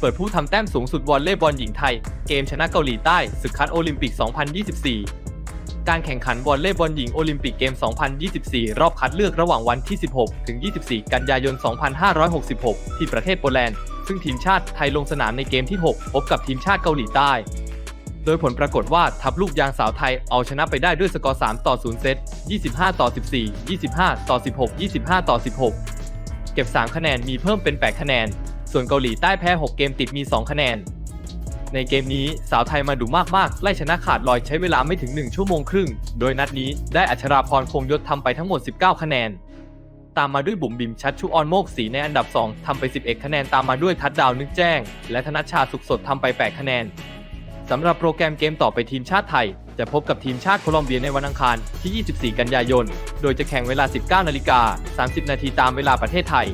เปิดผู้ทำแต้มสูงสุดวอลเลย์บอลหญิงไทย เกมชนะเกาหลีใต้ศึกคัดโอลิมปิก 2024 การแข่งขันวอลเลย์บอลหญิงโอลิมปิกเกม 2024 รอบคัดเลือกระหว่างวันที่ 16 ถึง 24 กันยายน 2566 ที่ประเทศโปแลนด์ ซึ่งทีมชาติไทยลงสนามในเกมที่ 6 พบกับทีมชาติเกาหลีใต้ โดยผลปรากฏว่าทัพลูกยางสาวไทยเอาชนะไปได้ด้วยสกอร์ 3 ต่อ 0 เซต 25 ต่อ 14 25 ต่อ 16 25 ต่อ 16 เก็บ 3 คะแนนมีเพิ่มเป็น 8 คะแนน ส่วนเกาหลีใต้แพ้ 6 เกมติดมี 2 คะแนน ในเกมนี้สาวไทยมาดูมากๆ ไล่ชนะขาดลอยใช้เวลาไม่ถึง 1 ชั่วโมงครึ่ง โดยนัดนี้ได้อัชราพรคงยศทำไปทั้งหมด 19 คะแนน ตามมาด้วยบุ๋มบิมชัดชุออนโมกศรีในอันดับ 2ทำไป 11 คะแนนตามมาด้วยทัดดาวนึกแจ้ง และธนชชาสุขสดทำไป 8 คะแนนสำหรับโปรแกรมเกมต่อไปทีมชาติไทย จะพบกับทีมชาติโคลอมเบียในวันอังคารที่ 24 กันยายน โดยจะแข่งเวลา 19 นาฬิกา 30 นาทีตามเวลาประเทศไทย